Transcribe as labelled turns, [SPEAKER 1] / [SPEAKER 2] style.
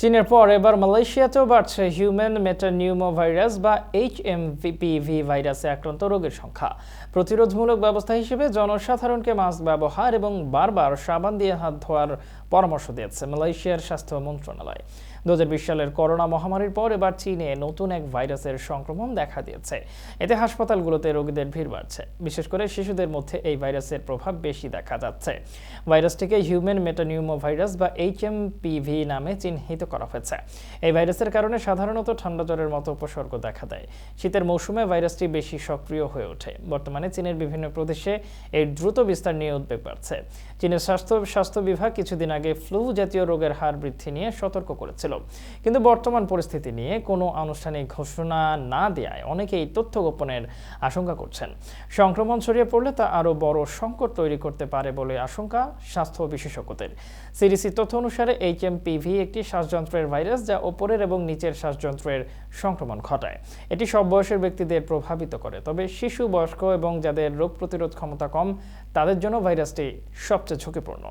[SPEAKER 1] চীনের পর এবার মালয়েশিয়াতেও বাড়ছে হিউম্যান মেটানিউমো ভাইরাস বা এইচ এম ভিপিভি ভাইরাসে আক্রান্ত রোগের সংখ্যা। প্রতিরোধমূলক ব্যবস্থা হিসেবে জনসাধারণকে মাস্ক ব্যবহার এবং বারবার সাবান দিয়ে হাত ধোয়ার পরামর্শ দিয়েছে মালয়েশিয়ার স্বাস্থ্য মন্ত্রণালয়। দু সালের করোনা মহামারীর পর এবার চীনে নতুন এক ভাইরাসের সংক্রমণ দেখা দিয়েছে। এতে হাসপাতালগুলোতে রোগীদের ভিড় বাড়ছে। বিশেষ করে শিশুদের মধ্যে এই ভাইরাসের প্রভাব বেশি দেখা যাচ্ছে। ভাইরাসটিকে হিউম্যান মেটানিউমো ভাইরাস বা এইচ এম পিভি নামে চিহ্নিত করা হয়েছে। এই ভাইরাসের কারণে সাধারণত ঠান্ডা জ্বরের মতো উপসর্গ দেখা দেয়। শীতের মৌসুমে ভাইরাসটি বেশি সক্রিয় হয়ে ওঠে। বর্তমানে চীনের বিভিন্ন প্রদেশে এর দ্রুত বিস্তার নিয়ে উদ্বেগ বাড়ছে। চীনের স্বাস্থ্য স্বাস্থ্য বিভাগ কিছুদিন আগে ফ্লু জাতীয় রোগের হার বৃদ্ধি নিয়ে সতর্ক করেছিল। কিন্তু বর্তমান পরিস্থিতি নিয়ে কোনো আনুষ্ঠানিক ঘোষণা না দেওয়ায় অনেকেই তথ্য গোপনের আশঙ্কা করছেন। সংক্রমণ ছড়িয়ে পড়লে তা আরও বড় সংকট তৈরি করতে পারে বলে আশঙ্কা স্বাস্থ্য বিশেষজ্ঞদের। সিডিসি তথ্য অনুসারে এইচ এম পিভি একটি শ্বাসযন্ত্রের ভাইরাস যা ওপরের এবং নিচের শ্বাসযন্ত্রের সংক্রমণ ঘটায়। এটি সব বয়সের ব্যক্তিদের প্রভাবিত করে। তবে শিশু, বয়স্ক এবং যাদের রোগ প্রতিরোধ ক্ষমতা কম, তাদের জন্য ভাইরাসটি সবচেয়ে ঝুঁকিপূর্ণ।